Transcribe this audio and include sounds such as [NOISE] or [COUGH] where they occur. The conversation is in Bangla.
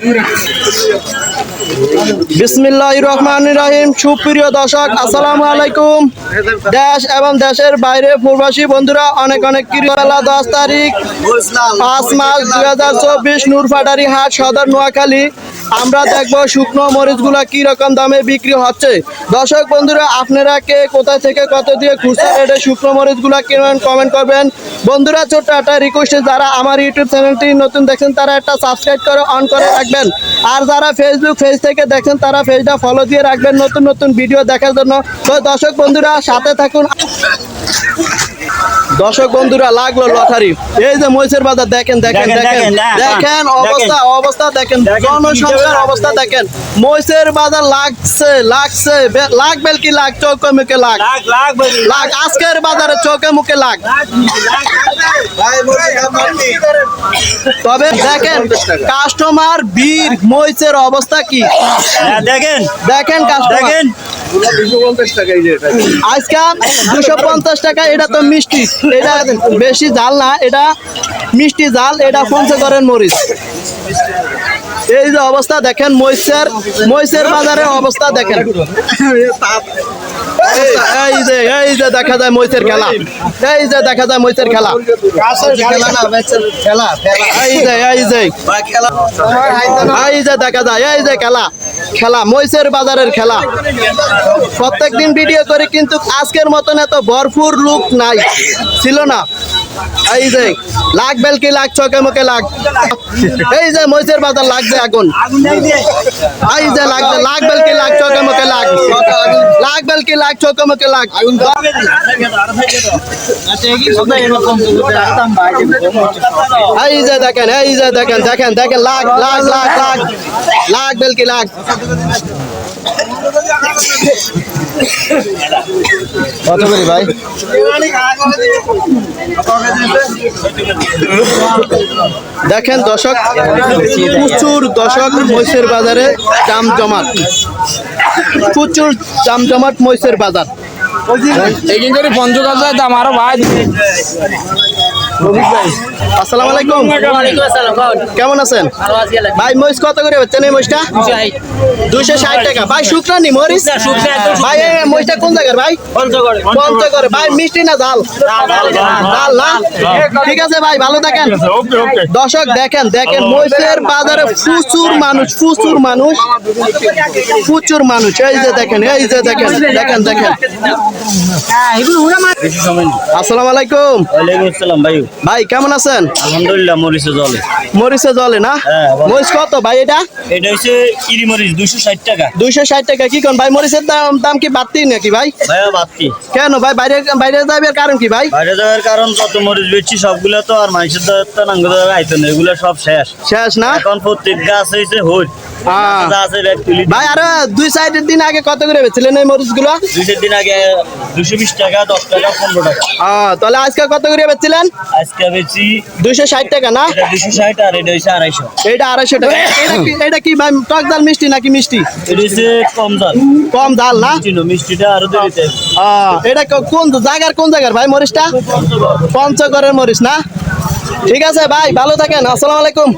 You know. বিসমিল্লাহ রহমান রহিম। সুপ্রিয় দর্শক, আসসালামু আলাইকুম। দেশ এবং দেশের বাইরে প্রবাসী বন্ধুরা, অনেক অনেক কিরিবেলা দশ তারিখ, পাঁচ মাস দুই হাজার চব্বিশ নূরফাটারি হাট, সদর নোয়াখালী। আমরা দেখব শুকনো মরিচগুলো কি রকম দামে বিক্রি হচ্ছে। দর্শক বন্ধুরা, আপনারা কে কোথা থেকে কত দিয়ে খুচরা রেটে শুকনো মরিচগুলো কিনবেন কমেন্ট করবেন। বন্ধুরা, ছোট্ট একটা রিকোয়েস্টে যারা আমার ইউটিউব চ্যানেলটি নতুন দেখছেন, তারা একটা সাবস্ক্রাইব করে অন করে রাখবেন। আর যারা ফেসবুক পেজ থেকে দেখছেন তারা পেজটা ফলো দিয়ে রাখবেন নতুন নতুন ভিডিও দেখার জন্য। তো দর্শক বন্ধুরা, সাথে থাকুন। দর্শক বন্ধুরা লাগল লটারি। এই যে মহিষের বাজার দেখেন দেখেন দেখেন, দেখেন। দেখেন না, অবস্থা অবস্থা দেখেন জনসংখ্যার অবস্থা দেখেন। মহিষের বাজার লাগছে লাগছে লাখ বেলকি লাখ? চৌকে মুখে লাখ। লাখ লাখ আজকের বাজারে চৌকে মুখে লাখ। তবে দেখেন কাস্টমার বীর মহিষের অবস্থা কি? হ্যাঁ, দেখেন। দেখেন কাস্টমার দেখেন। আজকে দুশো পঞ্চাশ টাকা এটা তো মিষ্টি। এটা বেশি জাল না এটা মিষ্টি জাল এটা পঞ্চগড়ের মরিচ। এই যে অবস্থা দেখেন মহিষের মহিষের বাজারের অবস্থা দেখেন। এই যে এই যে দেখা যায় মহিষের খেলা। এই যে দেখা যায় মহিষের খেলা। এই যে এই যে। এই যে দেখা যায় এই যে খেলা। খেলা, মহিষের বাজারের খেলা। প্রত্যেক দিন ভিডিও করে, কিন্তু আজকের মতন এত ভরপুর লুক নাই। ছিল না। এই যে, লাখ বেলকি, লাখ চকে মুখে লাখ। এই যে, মহিষের বাজার লাগছে আগুন আগুন দেখ দিয়ে এই যে লাগছে লাখ বেলকি, লাখ চকে মুখে লাখ। লাখ বেলকি, লাখ চকে মুখে লাখ। এই যে দেখেন, এই যে দেখেন দেখেন দেখেন, লাখ লাখ লাখ লাখ লাখ বেলকি, লাখ। কত করি ভাই? দেখেন দশক প্রচুর দশক মহিষের বাজারে দাম জমাট প্রচুর দাম জমাট মহিষের বাজার। করে পঞ্চাশ হাজার দাম আরও ভাই আসসালামু আলাইকুম। কেমন আছেন? ভাই মহিষ কত করে হচ্ছেন এই মহিষটা দুশো ষাট। টাকা। ভাই শুক্রানি মরিচ? ভাই এই কোন জায়গার ভাই? পঞ্চগড়ে ভাই মিষ্টি না ঝাল? ঝাল না? ঠিক আছে ভাই ভালো থাকেন। দর্শক দেখেন দেখেন মহিষের বাজারে প্রচুর মানুষ প্রচুর মানুষ প্রচুর মানুষ। এই যে দেখেন এই যে দেখেন দেখেন দেখেন। আসসালামু আলাইকুম। ওয়ালাইকুম আসসালাম ভাই। ভাই কেমন আছেন? আলহামদুলিল্লাহ মরিচে জলে। মরিচে জলে না? হ্যাঁ, মরিচ কত ভাই এটা? এটা হচ্ছে ইরি মরিচ দুশো ষাট টাকা। দুইশো ষাট টাকা কি কোন ভাই? মরিচের দাম দাম কি বাড়তি নাকি ভাই? ভাইয়া বাতি কেন ভাই? বাইরে বাইরে যাবে কারণ কি ভাই? বাইরে যাওয়ার কারণ যত মরিচ বেচছি সবগুলো তো আর মানুষের তো নাঙ্গ আইতো না এগুলো সব শেষ। শেষ না? এখন প্রত্যেক গাছ হয়েছে হই ভাই আরও দুই সাইডের দিন আগে কত করে বেছিলেন এই মরিচগুলো দিন আগে দুশো বিশ টাকা দশ টাকা পনেরো টাকা। তাহলে আজকে কত করে বেছিলেন আজকে বেচি দুইশো ষাট টাকা না? দুশো ষাট আর এটা হচ্ছে আড়াইশো। এটা আড়াইশো টাকা। [LAUGHS] এটা কি ভাই টক ডাল মিষ্টি নাকি মিষ্টি? এটা হচ্ছে কম কম ডাল না? মিষ্টিটা আরও এটা কোন জায়গার কোন জায়গার ভাই মরিচটা? পঞ্চগড়ের মরিচ না? ঠিক আছে ভাই ভালো থাকেন আসসালামু আলাইকুম।